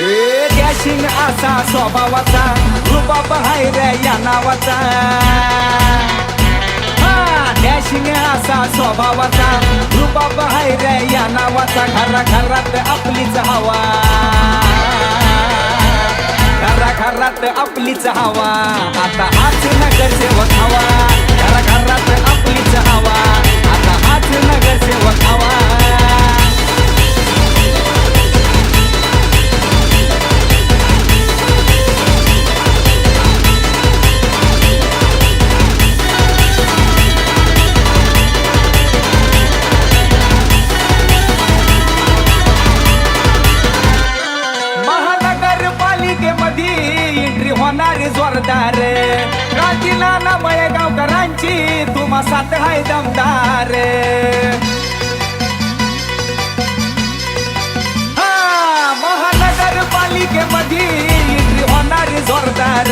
Dashing असा स्वभावाचा रुबाब हाय रे या नावाचा. हा डॅशिंग असा स्वभावाचा रुबाब हाय रे या नावाचा. घरा घरात आपलीच हवा. घरा घरात आपलीच हवा. आता होणारी जोरदार क्रांतीला नामय गावकरांची तुम्हा साथ हाय दमदार. हा महानगरपालिकेमध्ये होणार होणारी जोरदार.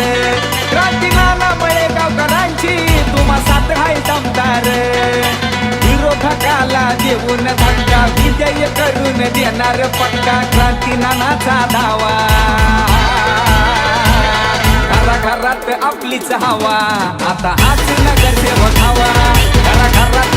क्रांतीला नामय गावकरांची तुम्हा साथ हाय दमदार. विरोधकाला देऊन धक्का विजय करून देणार पक्का क्रांती नानाचा धावा घरात आपलीच हवा. आता आज नगर सेवक हवा. घरा घरात